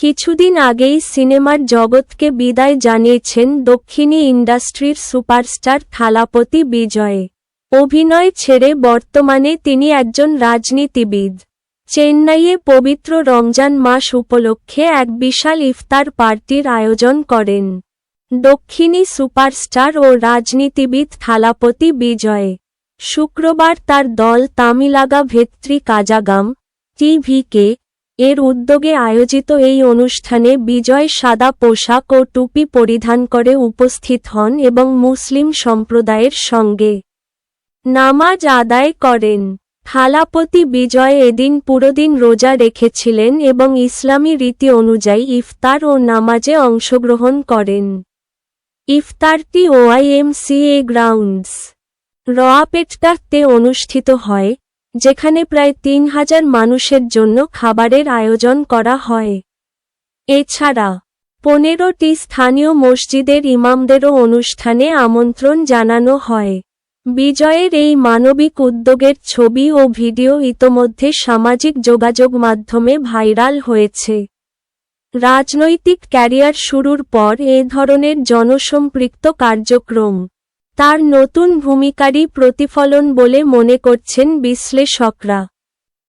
কিছুদিন আগেই সিনেমার জগৎকে বিদায় জানিয়েছেন দক্ষিণী ইন্ডাস্ট্রির সুপারস্টার থালাপতি বিজয়। অভিনয় ছেড়ে বর্তমানে তিনি একজন রাজনীতিবিদ। চেন্নাইয়ে পবিত্র রমজান মাস উপলক্ষে এক বিশাল ইফতার পার্টির আয়োজন করেন। দক্ষিণী সুপারস্টার ও রাজনীতিবিদ থালাপতি বিজয়। শুক্রবার তার দল তামিলাগা ভেত্রী কাজাগাম, টিভিকে এর উদ্যোগে আয়োজিত এই অনুষ্ঠানে বিজয় সাদা পোশাক ও টুপি পরিধান করে উপস্থিত হন এবং মুসলিম সম্প্রদায়ের সঙ্গে নামাজ আদায় করেন। থালাপতি বিজয় এদিন পুরোদিন রোজা রেখেছিলেন এবং ইসলামী রীতি অনুযায়ী ইফতার ও নামাজে অংশগ্রহণ করেন। ইফতারটি ওআইএমসিএ গ্রাউন্ডস, রোয়াপেটটাতে অনুষ্ঠিত হয়। যেখানে প্রায় তিন হাজার মানুষের জন্য খাবারের আয়োজন করা হয়। এছাড়া, পনেরোটি স্থানীয় মসজিদের ইমামদেরও অনুষ্ঠানে আমন্ত্রণ জানানো হয়। বিজয়ের এই মানবিক উদ্যোগের ছবি ও ভিডিও ইতোমধ্যে সামাজিক যোগাযোগ মাধ্যমে ভাইরাল হয়েছে। রাজনৈতিক ক্যারিয়ার শুরুর পর এ ধরনের জনসম্পৃক্ত কার্যক্রম তার নতুন ভূমিকারই প্রতিফলন বলে মনে করছেন বিশ্লেষকরা।